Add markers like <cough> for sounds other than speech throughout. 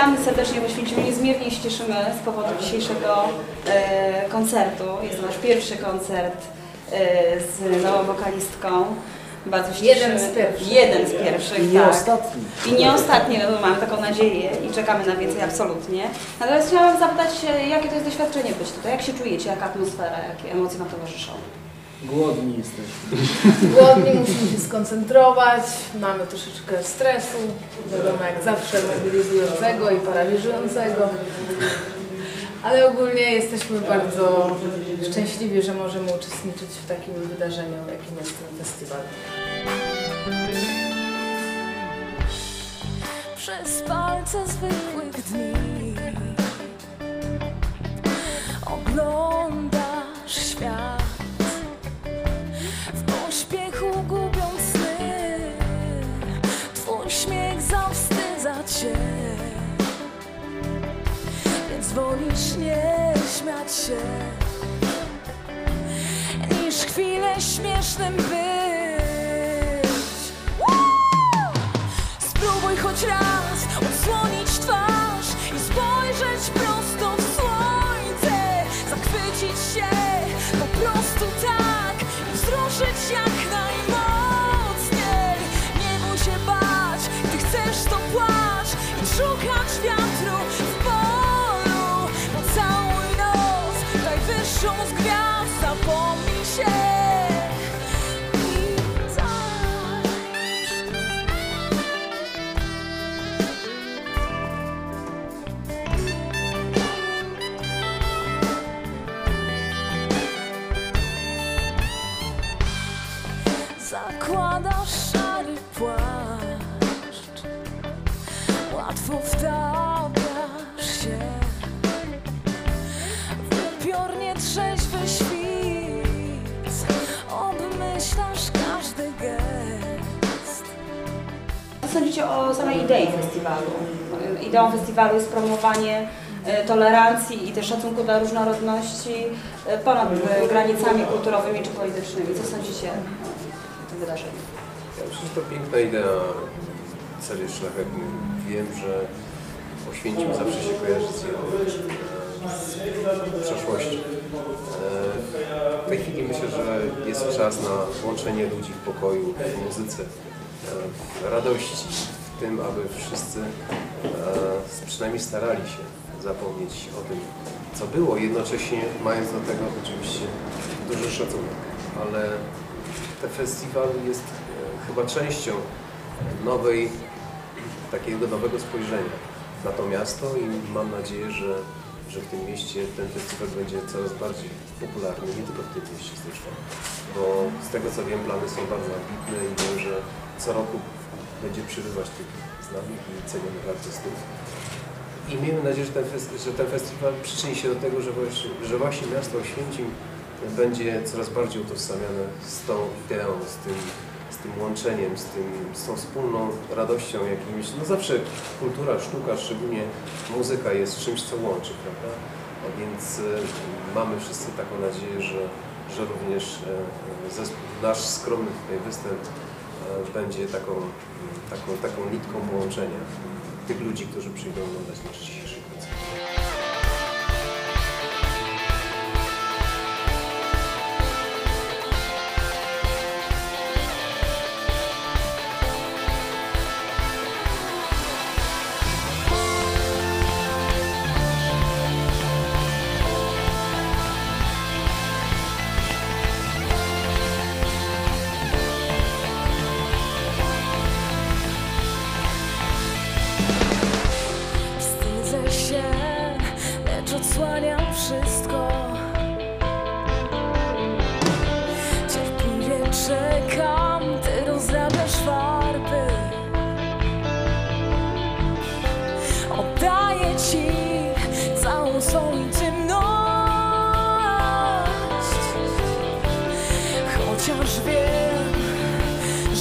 Witamy serdecznie w Oświęcimiu. Niezmiernie się cieszymy z powodu dzisiejszego e, koncertu. Jest to nasz pierwszy koncert e, z nową wokalistką. Bardzo się Jeden cieszymy. z pierwszych. Jeden z pierwszych, I nie tak. ostatni. I nie ostatni, no, mam taką nadzieję i czekamy na więcej absolutnie. Natomiast chciałam zapytać, e, jakie to jest doświadczenie być tutaj? Jak się czujecie? Jaka atmosfera? Jakie emocje Wam towarzyszą? Głodni jesteśmy. Głodni, musimy się skoncentrować, mamy troszeczkę stresu, wiadomo jak zawsze mobilizującego i paraliżującego. Ale ogólnie jesteśmy bardzo szczęśliwi, że możemy uczestniczyć w takim wydarzeniu, jakim jest ten festiwal. przez palce zwykłych dni Oglądasz świat Więc wolisz nie śmiać się Niż chwilę śmiesznym być Spróbuj choć raz odsłonić twarz i spojrzeć prosto w słońce. Zachwycić się po prostu tak i wzruszyć jak najmocniej. Nie bój się bać, gdy chcesz to płacz i szukać wiatru Zakładasz szary płaszcz. Łatwo wtapiasz się. W upiornie trzeźwy świt. Obmyślasz każdy gest. Co sądzicie o samej idei festiwalu? Ideą festiwalu jest promowanie e, tolerancji i też szacunku dla różnorodności e, ponad e, granicami kulturowymi czy politycznymi. Co sądzicie Ja myślę, że to piękna idea, cel jest szlachetny. Wiem, że Oświęcim zawsze się kojarzy z, z przeszłością. E, W tej chwili myślę, że jest czas na łączenie ludzi w pokoju, w muzyce, e, w radości, w tym, aby wszyscy e, przynajmniej starali się zapomnieć o tym, co było, jednocześnie mając do tego oczywiście duży szacunek. Ale ten festiwal jest e, chyba częścią nowej, takiego nowego spojrzenia na to miasto i mam nadzieję, że, że w tym mieście ten festiwal będzie coraz bardziej popularny, nie tylko w tym mieście zresztą, bo z tego co wiem plany są bardzo ambitne i wiem, że co roku będzie przybywać tych znanych i cenionych artystów. I miejmy nadzieję, że ten festiwal przyczyni się do tego, że właśnie, że właśnie miasto Oświęcim będzie coraz bardziej utożsamiane z tą ideą, z tym, z tym łączeniem, z, tym, z tą wspólną radością jakimś. No zawsze kultura, sztuka, szczególnie muzyka jest czymś, co łączy, prawda? A więc e, mamy wszyscy taką nadzieję, że, że również e, zespół, nasz skromny tutaj występ e, będzie taką, taką, taką nitką połączenia tych ludzi, którzy przyjdą oglądać nasz dzisiejszy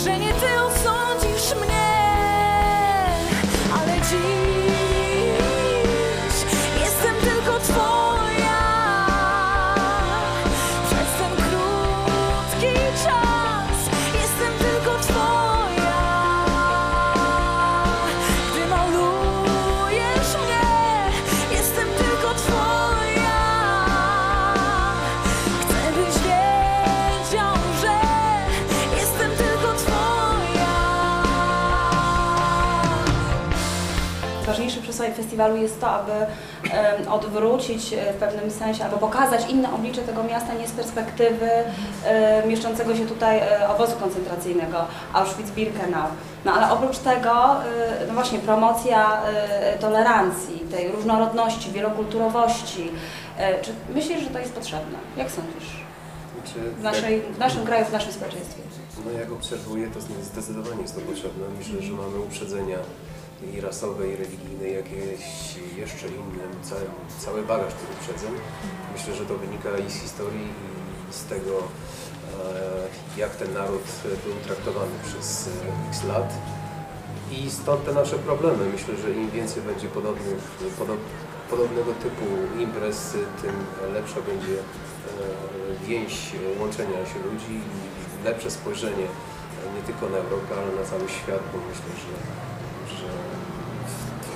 że nie festiwalu jest to, aby odwrócić e, w pewnym sensie, albo pokazać inne oblicze tego miasta nie z perspektywy e, mieszczącego się tutaj e, obozu koncentracyjnego Auschwitz-Birkenau. No ale oprócz tego, no właśnie promocja tolerancji, tej różnorodności, wielokulturowości. Czy myślisz, że to jest potrzebne? Jak sądzisz? Znaczy, W, naszej, w naszym kraju, w naszym społeczeństwie. No jak obserwuję, to zdecydowanie jest to potrzebne. Myślę, że mamy uprzedzenia i rasowe, i religijne, jakieś jeszcze inne, cały, cały bagaż tych uprzedzeń. Myślę, że to wynika i z historii, i z tego, e, jak ten naród był traktowany przez e, x lat. I stąd te nasze problemy. Myślę, że im więcej będzie podobnych, podob, podobnego typu imprez, tym lepsza będzie e, więź łączenia się ludzi i lepsze spojrzenie nie tylko na Europę, ale na cały świat, bo myślę, że,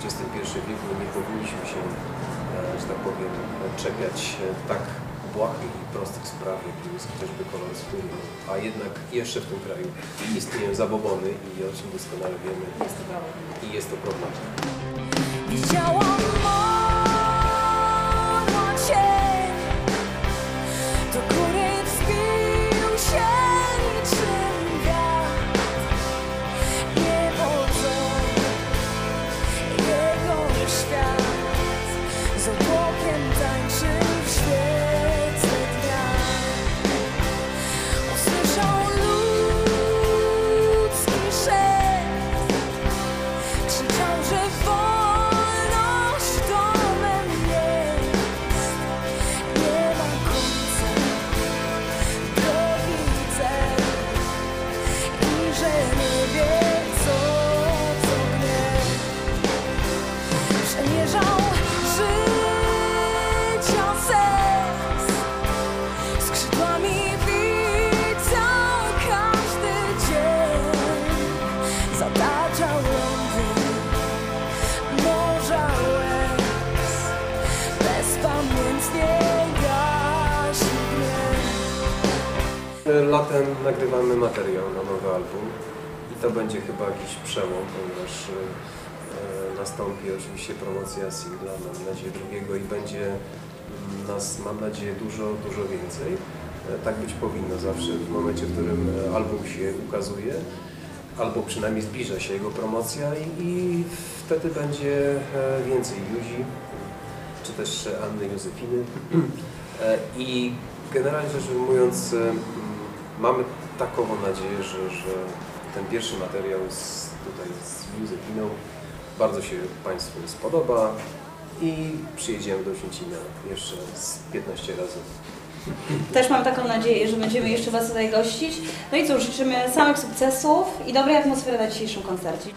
XXI wieku nie powinniśmy się, e, że tak powiem, czepiać e, tak błahych i prostych spraw, jakim jest chociażby kolor skóry, a jednak jeszcze w tym kraju istnieją zabobony i o czym doskonale wiemy. I jest to problem. Widziałam Latem nagrywamy materiał na nowy album i to będzie chyba jakiś przełom, ponieważ e, nastąpi oczywiście promocja singla, mam nadzieję drugiego i będzie nas, mam nadzieję, dużo, dużo więcej. Tak być powinno zawsze w momencie, w którym album się ukazuje, albo przynajmniej zbliża się jego promocja i, i wtedy będzie e, więcej Juzi, czy też Anny Józefiny. <clears throat> E, I generalnie rzecz ujmując, mamy takową nadzieję, że, że ten pierwszy materiał z, tutaj z Józefiną bardzo się Państwu spodoba i przyjedziemy do Święcina jeszcze z 15 razy. Też mam taką nadzieję, że będziemy jeszcze Was tutaj gościć. No i cóż, życzymy samych sukcesów i dobrej atmosfery na dzisiejszym koncercie.